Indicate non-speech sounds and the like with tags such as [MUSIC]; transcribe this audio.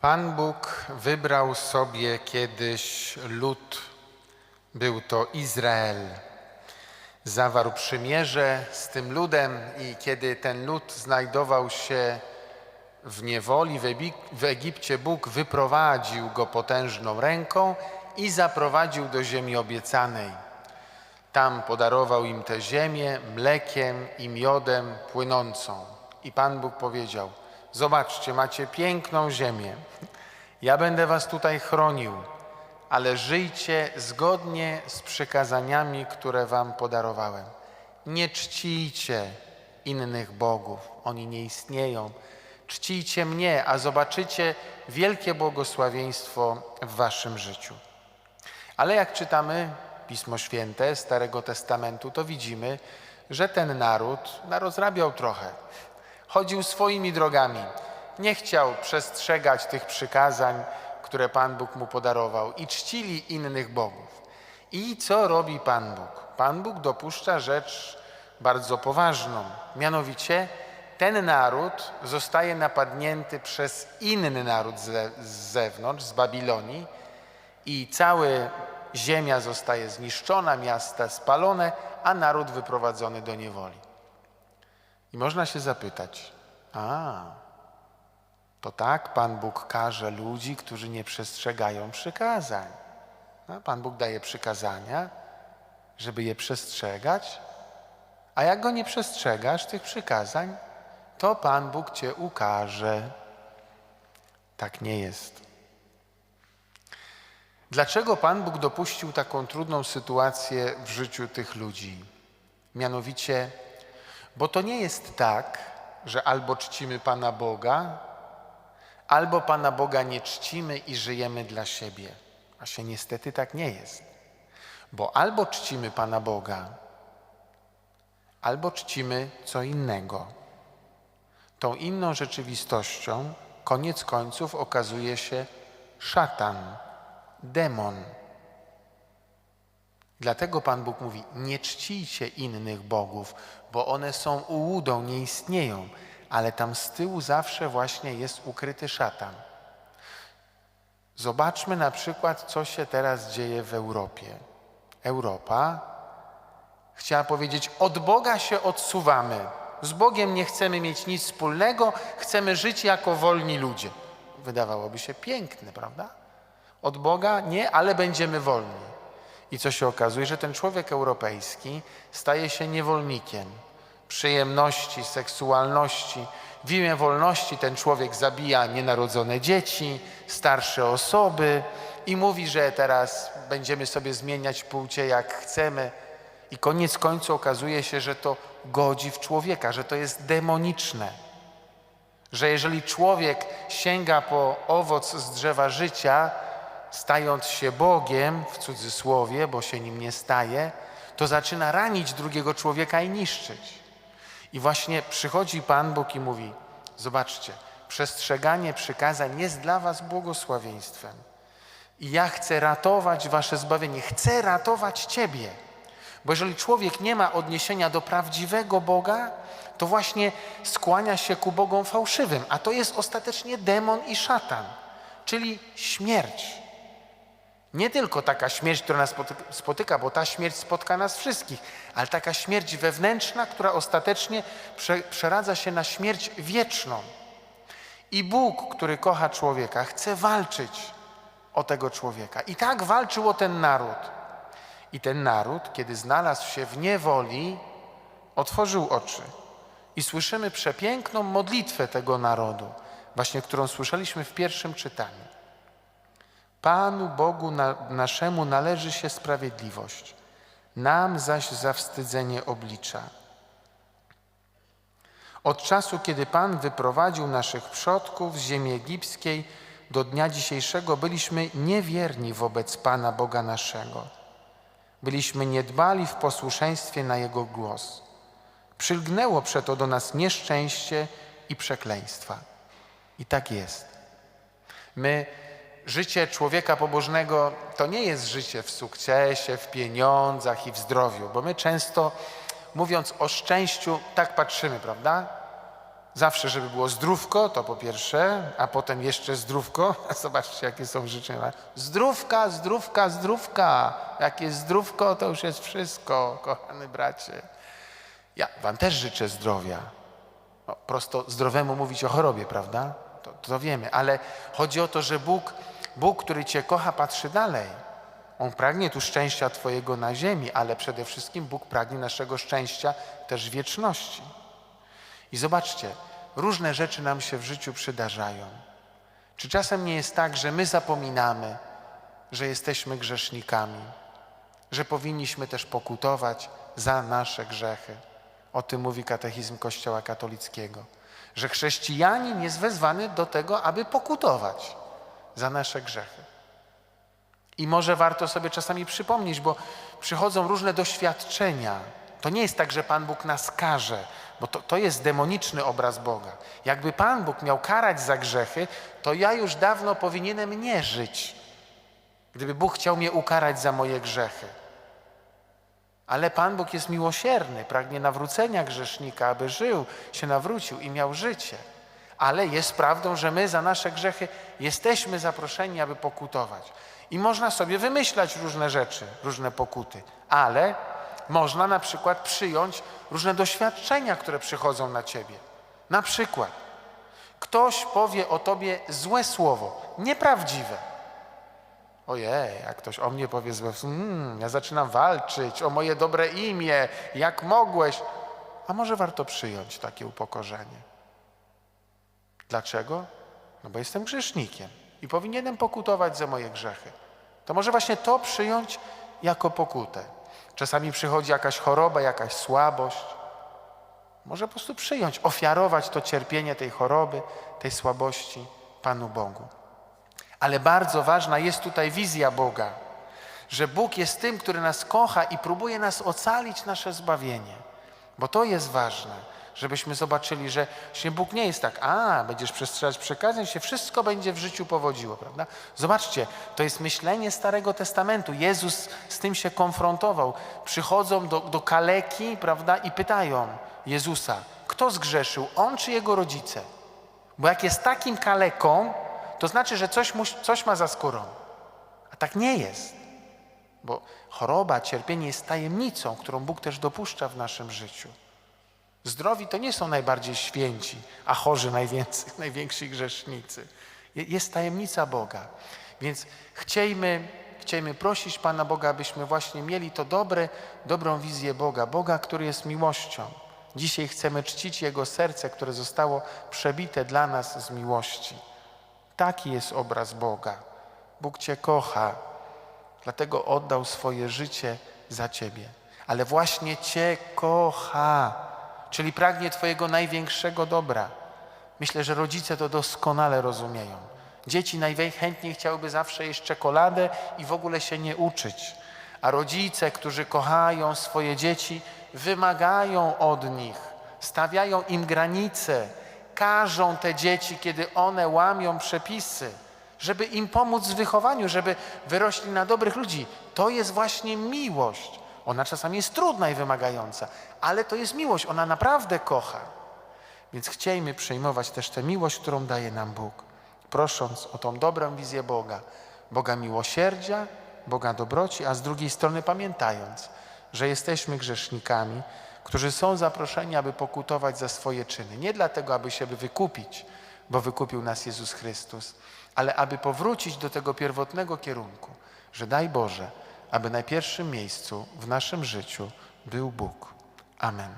Pan Bóg wybrał sobie kiedyś lud, był to Izrael. Zawarł przymierze z tym ludem i kiedy ten lud znajdował się w niewoli w, Egipcie, Bóg wyprowadził go potężną ręką i zaprowadził do ziemi obiecanej. Tam podarował im tę ziemię mlekiem i miodem płynącą. I Pan Bóg powiedział: Zobaczcie, macie piękną ziemię. Ja będę was tutaj chronił, ale żyjcie zgodnie z przykazaniami, które wam podarowałem. Nie czcijcie innych bogów, oni nie istnieją. Czcijcie mnie, a zobaczycie wielkie błogosławieństwo w waszym życiu. Ale jak czytamy Pismo Święte Starego Testamentu, to widzimy, że ten naród narozrabiał trochę. Chodził swoimi drogami. Nie chciał przestrzegać tych przykazań, które Pan Bóg mu podarował i czcili innych bogów. I co robi Pan Bóg? Pan Bóg dopuszcza rzecz bardzo poważną. Mianowicie ten naród zostaje napadnięty przez inny naród z zewnątrz, z Babilonii, i cała ziemia zostaje zniszczona, miasta spalone, a naród wyprowadzony do niewoli. I można się zapytać, a to tak Pan Bóg karze ludzi, którzy nie przestrzegają przykazań. No, Pan Bóg daje przykazania, żeby je przestrzegać, a jak go nie przestrzegasz, tych przykazań, to Pan Bóg cię ukaże. Tak nie jest. Dlaczego Pan Bóg dopuścił taką trudną sytuację w życiu tych ludzi? Mianowicie, bo to nie jest tak, że albo czcimy Pana Boga, albo Pana Boga nie czcimy i żyjemy dla siebie. A się niestety tak nie jest. Bo albo czcimy Pana Boga, albo czcimy co innego. Tą inną rzeczywistością koniec końców okazuje się szatan, demon. Dlatego Pan Bóg mówi: Nie czcijcie innych bogów, bo one są ułudą, nie istnieją, ale tam z tyłu zawsze właśnie jest ukryty szatan. Zobaczmy na przykład, co się teraz dzieje w Europie. Europa chciała powiedzieć: Od Boga się odsuwamy. Z Bogiem nie chcemy mieć nic wspólnego, chcemy żyć jako wolni ludzie. Wydawałoby się piękne, prawda? Od Boga nie, ale będziemy wolni. I co się okazuje, że ten człowiek europejski staje się niewolnikiem przyjemności, seksualności. W imię wolności ten człowiek zabija nienarodzone dzieci, starsze osoby i mówi, że teraz będziemy sobie zmieniać płcie jak chcemy. I koniec końców okazuje się, że to godzi w człowieka, że to jest demoniczne. Że jeżeli człowiek sięga po owoc z drzewa życia, stając się Bogiem, w cudzysłowie, bo się nim nie staje, to zaczyna ranić drugiego człowieka i niszczyć. I właśnie przychodzi Pan Bóg i mówi: Zobaczcie, przestrzeganie przykazań jest dla Was błogosławieństwem. I ja chcę ratować Wasze zbawienie, chcę ratować Ciebie. Bo jeżeli człowiek nie ma odniesienia do prawdziwego Boga, to właśnie skłania się ku Bogom fałszywym, a to jest ostatecznie demon i szatan, czyli śmierć. Nie tylko taka śmierć, która nas spotyka- bo ta śmierć spotka nas wszystkich, ale taka śmierć wewnętrzna, która ostatecznie prze, przeradza się na śmierć wieczną. I Bóg, który kocha człowieka, chce walczyć o tego człowieka. I tak walczył o ten naród. I ten naród, kiedy znalazł się w niewoli, otworzył oczy. I słyszymy przepiękną modlitwę tego narodu, właśnie którą słyszeliśmy w pierwszym czytaniu. Panu Bogu na, naszemu należy się sprawiedliwość, nam zaś zawstydzenie oblicza. Od czasu, kiedy Pan wyprowadził naszych przodków z ziemi egipskiej, do dnia dzisiejszego byliśmy niewierni wobec Pana Boga naszego. Byliśmy niedbali w posłuszeństwie na Jego głos. Przylgnęło przeto do nas nieszczęście i przekleństwa. I tak jest. My, życie człowieka pobożnego to nie jest życie w sukcesie, w pieniądzach i w zdrowiu, bo my często, mówiąc o szczęściu, tak patrzymy, prawda? Zawsze, żeby było zdrówko, to po pierwsze, a potem jeszcze zdrówko. [LAUGHS] Zobaczcie, jakie są życzenia. Zdrówka, zdrówka, zdrówka. Jak jest zdrówko, to już jest wszystko, kochany bracie. Ja wam też życzę zdrowia. No, prosto zdrowemu mówić o chorobie, prawda? To, to wiemy, ale chodzi o to, że Bóg, Bóg, który cię kocha, patrzy dalej. On pragnie tu szczęścia Twojego na ziemi, ale przede wszystkim Bóg pragnie naszego szczęścia też wieczności. I zobaczcie, różne rzeczy nam się w życiu przydarzają. Czy czasem nie jest tak, że my zapominamy, że jesteśmy grzesznikami, że powinniśmy też pokutować za nasze grzechy? O tym mówi katechizm Kościoła katolickiego, że chrześcijanin jest wezwany do tego, aby pokutować za nasze grzechy. I może warto sobie czasami przypomnieć, bo przychodzą różne doświadczenia. To nie jest tak, że Pan Bóg nas karze, bo to, to jest demoniczny obraz Boga. Jakby Pan Bóg miał karać za grzechy, to ja już dawno powinienem nie żyć, gdyby Bóg chciał mnie ukarać za moje grzechy. Ale Pan Bóg jest miłosierny, pragnie nawrócenia grzesznika, aby żył, się nawrócił i miał życie. Ale jest prawdą, że my za nasze grzechy jesteśmy zaproszeni, aby pokutować. I można sobie wymyślać różne rzeczy, różne pokuty, ale można na przykład przyjąć różne doświadczenia, które przychodzą na ciebie. Na przykład ktoś powie o tobie złe słowo, nieprawdziwe. Ojej, jak ktoś o mnie powie złe słowo, mm, ja zaczynam walczyć o moje dobre imię, jak mogłeś. A może warto przyjąć takie upokorzenie? Dlaczego? No bo jestem grzesznikiem i powinienem pokutować za moje grzechy. To może właśnie to przyjąć jako pokutę. Czasami przychodzi jakaś choroba, jakaś słabość. Może po prostu przyjąć, ofiarować to cierpienie tej choroby, tej słabości Panu Bogu. Ale bardzo ważna jest tutaj wizja Boga, że Bóg jest tym, który nas kocha i próbuje nas ocalić nasze zbawienie. Bo to jest ważne, żebyśmy zobaczyli, że właśnie Bóg nie jest tak, a będziesz przestrzegać przekazań, się wszystko będzie w życiu powodziło, prawda? Zobaczcie, to jest myślenie Starego Testamentu. Jezus z tym się konfrontował. Przychodzą do, do kaleki, prawda, i pytają Jezusa, kto zgrzeszył, on czy jego rodzice? Bo jak jest takim kaleką, to znaczy, że coś, mu, coś ma za skórą. A tak nie jest. Bo choroba, cierpienie jest tajemnicą, którą Bóg też dopuszcza w naszym życiu. Zdrowi to nie są najbardziej święci, a chorzy najwięcej, [LAUGHS] najwięksi grzesznicy. Jest tajemnica Boga. Więc chciejmy, chciejmy prosić Pana Boga, abyśmy właśnie mieli to dobre, dobrą wizję Boga. Boga, który jest miłością. Dzisiaj chcemy czcić Jego serce, które zostało przebite dla nas z miłości. Taki jest obraz Boga. Bóg Cię kocha, dlatego oddał swoje życie za Ciebie. Ale właśnie Cię kocha, czyli pragnie Twojego największego dobra. Myślę, że rodzice to doskonale rozumieją. Dzieci najchętniej chciałyby zawsze jeść czekoladę i w ogóle się nie uczyć. A rodzice, którzy kochają swoje dzieci, wymagają od nich, stawiają im granice, karzą te dzieci, kiedy one łamią przepisy, żeby im pomóc w wychowaniu, żeby wyrośli na dobrych ludzi. To jest właśnie miłość. Ona czasami jest trudna i wymagająca, ale to jest miłość. Ona naprawdę kocha. Więc chciejmy przejmować też tę miłość, którą daje nam Bóg, prosząc o tą dobrą wizję Boga, Boga miłosierdzia, Boga dobroci, a z drugiej strony pamiętając, że jesteśmy grzesznikami, którzy są zaproszeni, aby pokutować za swoje czyny. Nie dlatego, aby się wykupić, bo wykupił nas Jezus Chrystus, ale aby powrócić do tego pierwotnego kierunku, że daj Boże, aby na pierwszym miejscu w naszym życiu był Bóg. Amen.